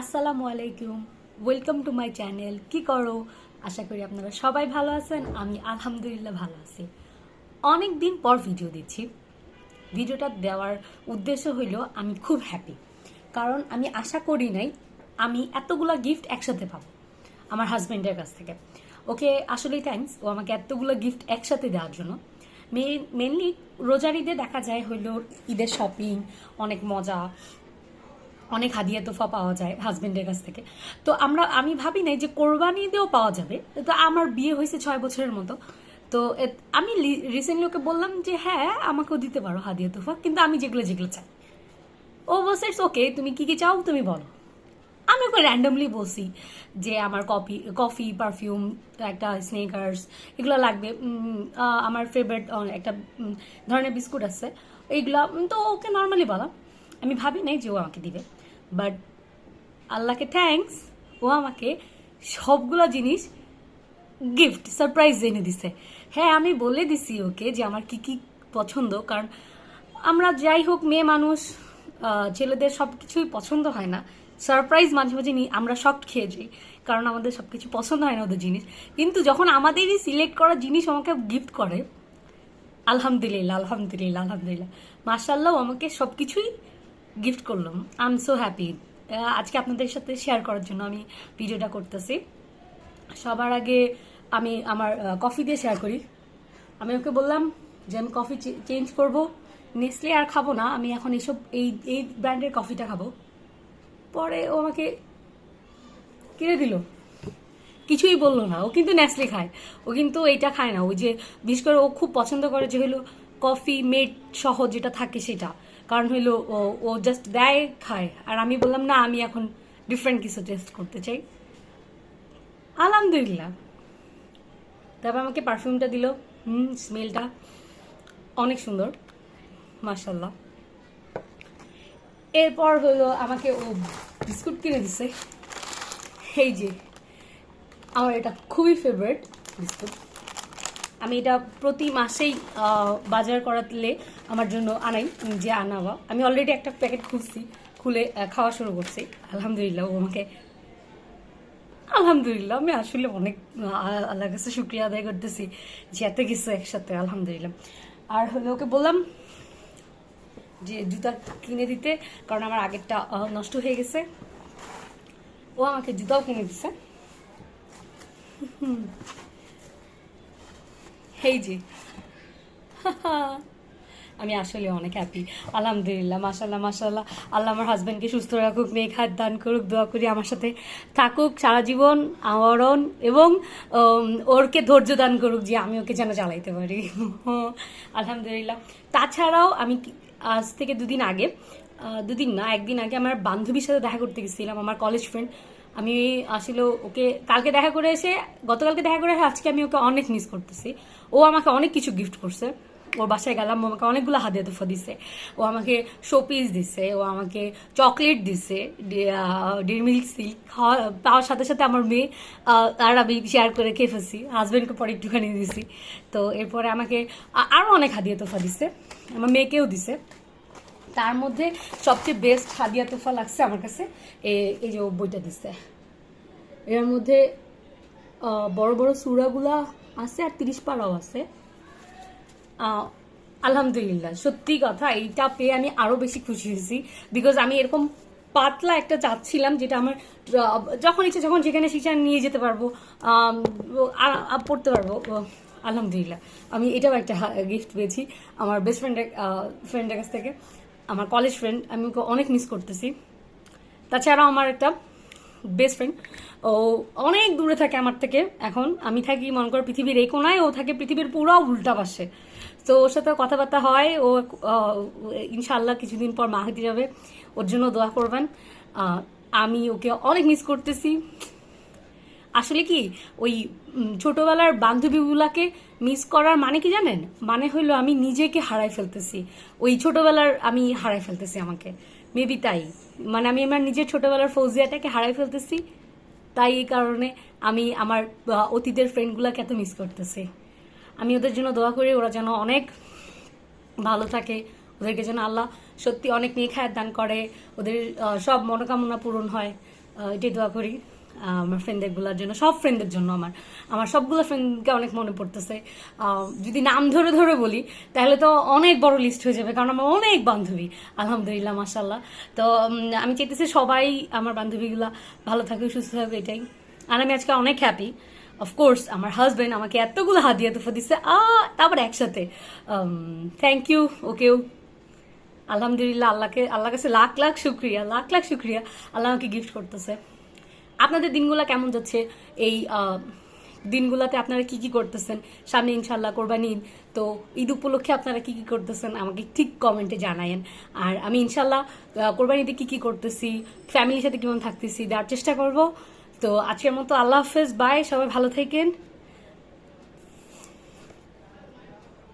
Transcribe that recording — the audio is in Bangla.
আসসালামু আলাইকুম। ওয়েলকাম টু মাই চ্যানেল কি করো? আশা করি আপনারা সবাই ভালো আছেন, আমি আলহামদুলিল্লাহ ভালো আছি। অনেক দিন পর ভিডিও দিচ্ছি। ভিডিওটা দেওয়ার উদ্দেশ্য হইল, আমি খুব হ্যাপি কারণ আমি আশা করি নাই, আমি এতগুলা গিফট একসাথে পাবো আমার হাজব্যান্ডের কাছ থেকে। ওকে, আসলেই থ্যাঙ্কস ও আমাকে এতগুলো গিফট একসাথে দেওয়ার জন্য। মেনলি রোজার ঈদে দেখা যায় হইল ঈদের শপিং অনেক মজা। অনেক হাদিয়া তোফা পাওয়া যায় হাজবেন্ডের কাছ থেকে। তো আমরা, আমি ভাবি নাই যে কোরবানি দিয়েও পাওয়া যাবে। তো আমার বিয়ে হয়েছে ছয় বছরের মতো। তো আমি রিসেন্টলি ওকে বললাম যে হ্যাঁ আমাকেও দিতে পারো হাদিয়া তোফা, কিন্তু আমি যেগুলো যেগুলো চাই। ও বলছে ইটস ওকে তুমি কি কি চাও, তুমি বলো। আমি ওকে র্যান্ডমলি বলছি যে, আমার কফি কফি পারফিউম একটা স্নেকার্স এগুলো লাগবে। আমার ফেভারিট একটা ধরনের বিস্কুট আছে। এইগুলো তো ওকে নর্মালি বলা। আমি ভাবি নাই যে ও আমাকে দিবে। বাট আল্লাহকে থ্যাঙ্কস ও আমাকে সবগুলো জিনিস গিফট সারপ্রাইজ এনে দিছে। হ্যাঁ আমি বলে দিছি ওকে যে আমার কি কি পছন্দ, কারণ আমরা যাই হোক, মেয়ে মানুষ ছেলেদের সব কিছুই পছন্দ হয় না। সারপ্রাইজ মাঝে মাঝে নি আমরা শখ খেয়ে যাই, কারণ আমাদের সব কিছু পছন্দ হয় না ওদের জিনিস। কিন্তু যখন আমাদেরই সিলেক্ট করা জিনিস আমাকে গিফট করে, আলহামদুলিল্লাহ আলহামদুলিল্লাহ আলহামদুলিল্লাহ মার্শাল্লাহ আমাকে সব কিছুই গিফট করলাম। আই এম সো হ্যাপি আজকে আপনাদের সাথে শেয়ার করার জন্য আমি ভিডিওটা করতেছি। সবার আগে আমি আমার কফি দিয়ে শেয়ার করি। আমি ওকে বললাম যে আমি কফি চেঞ্জ করব। নেসলে আর খাব না, আমি এখন এইসব, এই এই ব্র্যান্ডের কফিটা খাব। পরে ও আমাকে কিনে দিল। কিছুই বলল না। ও কিন্তু নেসলে খায়। ও কিন্তু এইটা খায় না। ওই যে, বিশেষ করে ও খুব পছন্দ করে যে হলো কফি মেড সহ যেটা থাকে সেটা। কারণ হইল ও জাস্ট দেয়, খায়। আর আমি বললাম, না, আমি এখন ডিফারেন্ট কিছু টেস্ট করতে চাই। আলহামদুলিল্লাহ। তারপর আমাকে পারফিউমটা দিল। হুম স্মেলটা অনেক সুন্দর মার্শাল্লাহ এরপর হলো আমাকে ও বিস্কুট কিনে দিছে। এই যে, আমার এটা খুবই ফেভারিট বিস্কুট। আমি এটা প্রতি মাসেই বাজার করালে আমার জন্য আনাই যে আনাবা আমি অলরেডি একটা প্যাকেট খুলছি খুলে খাওয়া শুরু করছি। আলহামদুলিল্লাহ ও আমাকে আলহামদুলিল্লাহ আমি আসলে অনেক আহ, আল্লাহর কাছে শুক্রিয়া আদায় করতেছি যে এত কিছু একসাথে আলহামদুলিল্লাহ। আর হলো ওকে বললাম যে জুতা কিনে দিতে কারণ আমার আগেরটা নষ্ট হয়ে গেছে। ও আমাকে জুতাও কিনে দিছে। হুম। এই যে আমি আসলে অনেক হ্যাপি আলহামদুলিল্লাহ মাসাল্লাহ মাসাল্লাহ আল্লাহ আমার হাজব্যান্ডকে সুস্থ রাখুক, নেক হাত দান করুক, দোয়া করি, আমার সাথে থাকুক, সারা জীবন আমরণ এবং ওরকে ধৈর্য দান করুক, যে আমি ওকে যেন চালাইতে পারি। আলহামদুলিল্লাহ। তাছাড়াও আমি আজ থেকে দুদিন আগে দুদিন না, একদিন আগে আমার বান্ধবীর সাথে দেখা করতে গেছিলাম, আমার কলেজ ফ্রেন্ড আমি আসলে ওকে কালকে দেখা করে এসে, গতকালকে দেখা করে এসে আজকে আমি ওকে অনেক মিস করতেছি। ও আমাকে অনেক কিছু গিফট করছে। ওর বাসায় গেলাম আমাকে অনেকগুলো হাদিয়া তোফা দিছে। ও আমাকে শোপিস দিছে, ও আমাকে চকলেট দিছে ডির মিল্ক সিল্ক খাওয়া, পাওয়ার সাথে সাথে আমার মেয়ে আর আমি শেয়ার করে খেয়ে ফেলছি। হাজব্যান্ডকে পরে একটুখানি দিছি। তো এরপরে আমাকে আরও অনেক হাদিয়া তোফা দিছে। আমার মেয়েকেও দিছে। তার মধ্যে সবচেয়ে বেস্ট হাদিয়া তোফা লাগছে আমার কাছে। এই যে বইটা দিচ্ছে এর মধ্যে বড় বড় সুরাগুলা আছে আর তিরিশ পাড়াও আছে। আলহামদুলিল্লাহ, সত্যি কথা, এইটা পেয়ে আমি আরও বেশি খুশি হয়েছি। বিকজ আমি এরকম পাতলা একটা চাচ্ছিলাম যেটা আমার যখন ইচ্ছে যখন যেখানে সেখানে নিয়ে যেতে পারব পড়তে পারব আলহামদুলিল্লাহ। আমি এটাও একটা গিফট পেয়েছি আমার বেস্ট ফ্রেন্ডের ফ্রেন্ডের কাছ থেকে। আমার কলেজ ফ্রেন্ড আমি ওকে অনেক মিস করতেছি। তাছাড়াও আমার একটা বেস্ট ফ্রেন্ড ও অনেক দূরে থাকে আমার থেকে। এখন আমি থাকি, মনে করো, পৃথিবীর এই কোনায়, ও থাকে পৃথিবীর পুরো উল্টা পাশে তো ওর সাথে কথাবার্তা হয়, ও ইনশাল্লাহ কিছুদিন পর মা হতে যাবে ওর জন্য দোয়া করবেন। আমি ওকে অনেক মিস করতেছি। আসলে কি, ওই ছোটবেলার বান্ধবীগুলাকে মিস করার মানে কি জানেন? মানে হইল আমি নিজেকে হারাই ফেলতেছি। ওই ছোটবেলার আমি হারাই ফেলতেছি আমাকে। মেবি তাই। মানে আমি আমার নিজের ছোটবেলার ফৌজিয়াটাকে হারাই ফেলতেছি। তাই এই কারণে আমি আমার অতীতের ফ্রেন্ডগুলোকে এত মিস করতেছি। আমি ওদের জন্য দোয়া করি, ওরা যেন অনেক ভালো থাকে। ওদেরকে যেন আল্লাহ সত্যি অনেক নিয়ে খায়ের দান করে। ওদের সব মনোকামনা পূরণ হয়। এটাই দোয়া করি। আমার ফ্রেন্ডেরগুলোর জন্য, সব ফ্রেন্ডের জন্য আমার। আমার সবগুলো ফ্রেন্ডকে অনেক মনে পড়তেছে। যদি নাম ধরে ধরে বলি, তাহলে তো অনেক বড় লিস্ট হয়ে যাবে, কারণ আমার অনেক বান্ধবী। আলহামদুলিল্লাহ মাসাল্লাহ তো আমি চাইতেছি সবাই আমার বান্ধবীগুলো ভালো থাকুক, সুস্থ থাকুক, এটাই। আর আমি আজকে অনেক হ্যাপি অফকোর্স আমার হাজব্যান্ড আমাকে এতগুলো হাদিয়া তুফা দিচ্ছে আ, তারপর একসাথে থ্যাংক ইউ ওকেও আলহামদুলিল্লাহ, আল্লাহকে আল্লাহ কাছে লাখ লাখ শুক্রিয়া, লাখ লাখ শুক্রিয়া। আল্লাহ আমাকে গিফট করতেছে। আপনাদের দিনগুলো কেমন যাচ্ছে? এই দিনগুলোতে আপনারা কি কি করতেছেন? সামনে ইনশাল্লাহ কোরবানি ঈদ। তো ঈদ উপলক্ষে আপনারা কি কি করতেছেন? আমাকে ঠিক কমেন্টে জানায়েন। আর আমি ইনশাল্লাহ কোরবানি ঈদে কি কি করতেছি ফ্যামিলির সাথে কেমন থাকতেছি, দেওয়ার চেষ্টা করব। তো আজকের মতো আল্লাহ হাফেজ, বাই, সবাই ভালো থাকেন।